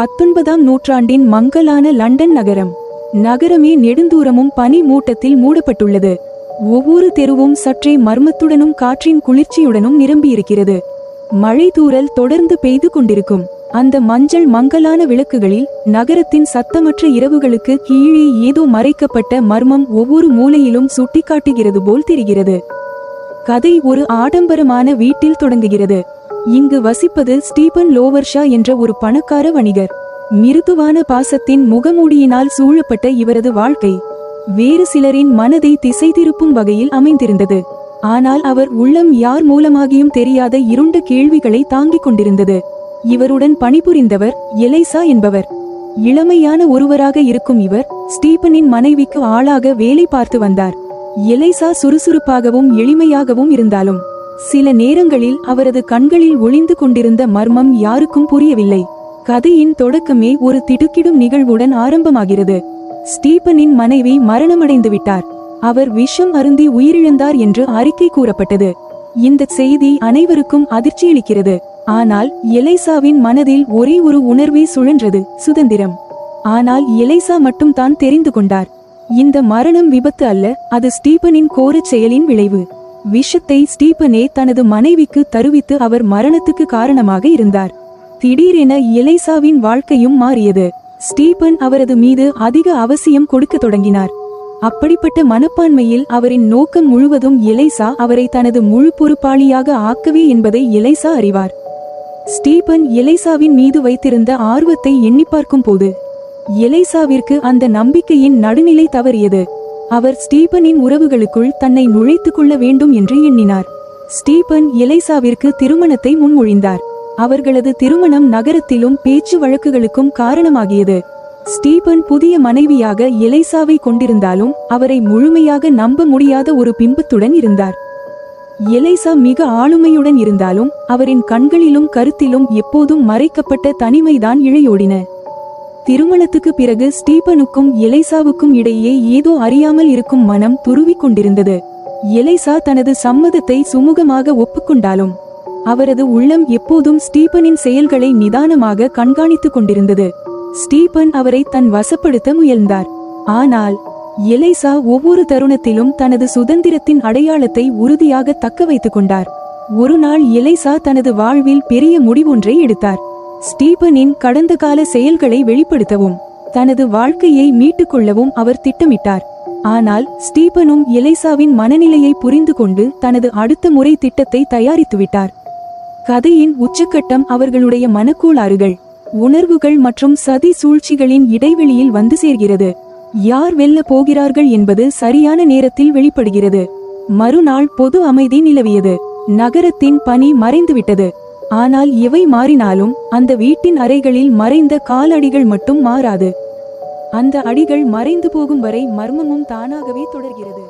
பத்தொன்பதாம் நூற்றாண்டின் மங்கலான லண்டன் நகரம். நகரமே நெடுந்தூரமும் பனி மூட்டத்தில் மூடப்பட்டுள்ளது. ஒவ்வொரு தெருவும் சற்றே மர்மத்துடனும் காற்றின் குளிர்ச்சியுடனும் நிரம்பியிருக்கிறது. மழை தூரல் தொடர்ந்து பெய்து கொண்டிருக்கும். அந்த மஞ்சள் மங்கலான விளக்குகளில் நகரத்தின் சத்தமற்ற இரவுகளுக்கு கீழே ஏதோ மறைக்கப்பட்ட மர்மம் ஒவ்வொரு மூலையிலும் சுட்டிக்காட்டுகிறது போல் தெரிகிறது. கதை ஒரு ஆடம்பரமான வீட்டில் தொடங்குகிறது. இங்கு வசிப்பது ஸ்டீபன் லோவர்ஷா என்ற ஒரு பணக்கார வணிகர். மிருதுவான பாசத்தின் முகமூடியினால் சூழப்பட்ட இவரது வாழ்க்கை வேறு சிலரின் மனதை திசை திருப்பும் வகையில் அமைந்திருந்தது. ஆனால் அவர் உள்ளம் யார் மூலமாகியும் தெரியாத இருண்ட கேள்விகளை தாங்கிக் கொண்டிருந்தது. இவருடன் பணிபுரிந்தவர் எலைசா என்பவர். இளமையான ஒருவராக இருக்கும் இவர் ஸ்டீபனின் மனைவிக்கு ஆளாக வேலை பார்த்து வந்தார். எலைசா சுறுசுறுப்பாகவும் எளிமையாகவும் இருந்தாலும் சில நேரங்களில் அவரது கண்களில் ஒளிந்து கொண்டிருந்த மர்மம் யாருக்கும் புரியவில்லை. கதையின் தொடக்கமே ஒரு திடுக்கிடும் நிகழ்வுடன் ஆரம்பமாகிறது. ஸ்டீபனின் மனைவி மரணமடைந்து விட்டார். அவர் விஷம் அருந்தி உயிரிழந்தார் என்று அறிக்கை கூறப்பட்டது. இந்த செய்தி அனைவருக்கும் அதிர்ச்சியளிக்கிறது ஆனால் எலைசாவின் மனதில் ஒரே ஒரு உணர்வே சுழன்றது சுதந்திரம். ஆனால் எலைசா மட்டும் தான் தெரிந்து கொண்டார். இந்த மரணம் விபத்து அல்ல அது ஸ்டீபனின் கோரச் செயலின் விளைவு. விஷத்தை ஸ்டீபனே தனது மனைவிக்கு தருவித்து அவர் மரணத்துக்கு காரணமாக இருந்தார். திடீரென எலைசாவின் வாழ்க்கையும் மாறியது. ஸ்டீபன் அவரது மீது அதிக அவசியம் கொடுக்க தொடங்கினார். அப்படிப்பட்ட மனப்பான்மையில் அவரின் நோக்கம் முழுவதும் எலைசா அவரை தனது முழு பொறுப்பாளியாக ஆக்கவே என்பதை எலைசா அறிவார். ஸ்டீபன் எலைசாவின் மீது வைத்திருந்த ஆர்வத்தை எண்ணி பார்க்கும் போது எலைசாவிற்கு அந்த நம்பிக்கையின் நடுநிலை தவறியது. அவர் ஸ்டீபனின் உறவுகளுக்குள் தன்னை நுழைத்துக் கொள்ள வேண்டும் என்று எண்ணினார். ஸ்டீபன் எலைசாவிற்கு திருமணத்தை முன்மொழிந்தார். அவர்களது திருமணம் நகரத்திலும் பேச்சு வழக்குகளுக்கும் காரணமாகியது. ஸ்டீபன் புதிய மனைவியாக எலைசாவை கொண்டிருந்தாலும் அவரை முழுமையாக நம்ப முடியாத ஒரு பிம்பத்துடன் இருந்தார். எலைசா மிக ஆளுமையுடன் இருந்தாலும் அவரின் கண்களிலும் கருத்திலும் எப்போதும் மறைக்கப்பட்ட தனிமைதான் இழையோடின. திருமணத்துக்கு பிறகு ஸ்டீபனுக்கும் எலைசாவுக்கும் இடையே ஏதோ அறியாமல் இருக்கும் மனம் துருவிக் கொண்டிருந்தது. எலைசா தனது சம்மதத்தை சுமூகமாக ஒப்புக்கொண்டாலும் அவரது உள்ளம் எப்போதும் ஸ்டீபனின் செயல்களை நிதானமாக கண்காணித்துக் கொண்டிருந்தது. ஸ்டீபன் அவரை தன் வசப்படுத்த முயல்ந்தார். ஆனால் எலைசா ஒவ்வொரு தருணத்திலும் தனது சுதந்திரத்தின் அடையாளத்தை உறுதியாக தக்க வைத்துக் கொண்டார். ஒரு நாள் எலைசா தனது வாழ்வில் பெரிய முடிவொன்றை எடுத்தார். ஸ்டீபனின் கடந்த கால செயல்களை வெளிப்படுத்தவும் தனது வாழ்க்கையை மீட்டுக் கொள்ளவும் அவர் திட்டமிட்டார். ஆனால் ஸ்டீபனும் எலைசாவின் மனநிலையை புரிந்து கொண்டு தனது அடுத்த முறை திட்டத்தை தயாரித்துவிட்டார். கதையின் உச்சக்கட்டம் அவர்களுடைய மனக்கோளாறுகள் உணர்வுகள் மற்றும் சதி சூழ்ச்சிகளின் இடைவெளியில் வந்து சேர்கிறது. யார் வெல்ல போகிறார்கள் என்பது சரியான நேரத்தில் வெளிப்படுகிறது. மறுநாள் பொது அமைதி நிலவியது. நகரத்தின் பனி மறைந்துவிட்டது. ஆனால் எவை மாறினாலும் அந்த வீட்டின் அறைகளில் மறைந்த காலடிகள் மட்டும் மாறாது. அந்த அடிகள் மறைந்து போகும் வரை மர்மமும் தானாகவே தொடர்கிறது.